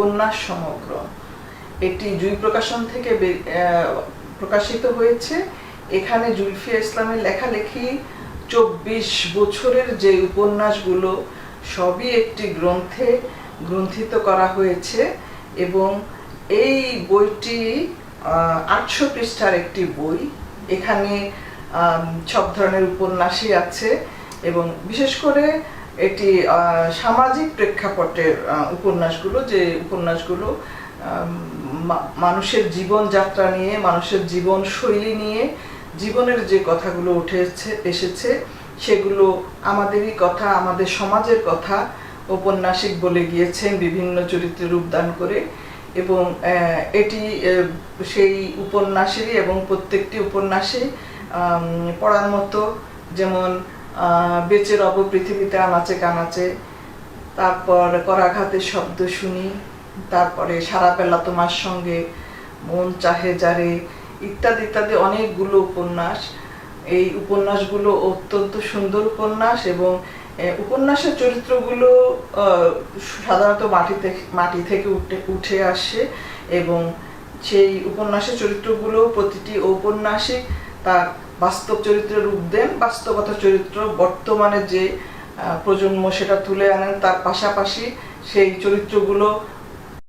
উপন্যাস সমগ্র। এটি জুই প্রকাশন থেকে প্রকাশিত হয়েছে। এখানে জুলফিয়া ইসলামের লেখালেখি চব্বিশ বছরের যে উপন্যাসগুলো, সবই একটি গ্রন্থে গ্রন্থিত করা হয়েছে এবং এই বইটি আটশো পৃষ্ঠার একটি বই। এখানে সব ধরনের উপন্যাসই আছে এবং বিশেষ করে এটি সামাজিক প্রেক্ষাপটের উপন্যাসগুলো যে উপন্যাসগুলো মানুষের জীবনযাত্রা নিয়ে, মানুষের জীবন শৈলী নিয়ে, জীবনের যে কথাগুলো উঠেছে, এসেছে- সেগুলো আমাদেরই কথা, আমাদের সমাজের কথা ঔপন্যাসিক বলে গিয়েছেন, বিভিন্ন চরিত্রে রূপদান করে এবং এটি সেই উপন্যাসেরই এবং প্রত্যেকটি উপন্যাসে পড়ার মতো যেমন বেঁচে রব পৃথিবীতে, আনাচে কানাচে। তারপর করাঘাতের শব্দ শুনি। তারপরে সারা বেলা তোমার সঙ্গে মন চাহে যারে। ইত্যাদি ইত্যাদি অনেকগুলো উপন্যাস। এই উপন্যাসগুলো অত্যন্ত সুন্দর উপন্যাস এবং উপন্যাসের চরিত্রগুলো সাধারণত মাটি থেকে মাটি থেকে উঠে উঠে আসে এবং সেই উপন্যাসের চরিত্রগুলো প্রতিটি ঔপন্যাসিক তার বাস্তব চরিত্রের রূপ দেন, বাস্তবতা চরিত্র বর্তমানে যে প্রজন্ম সেটা তুলে আনেন, তার পাশাপাশি সেই চরিত্রগুলো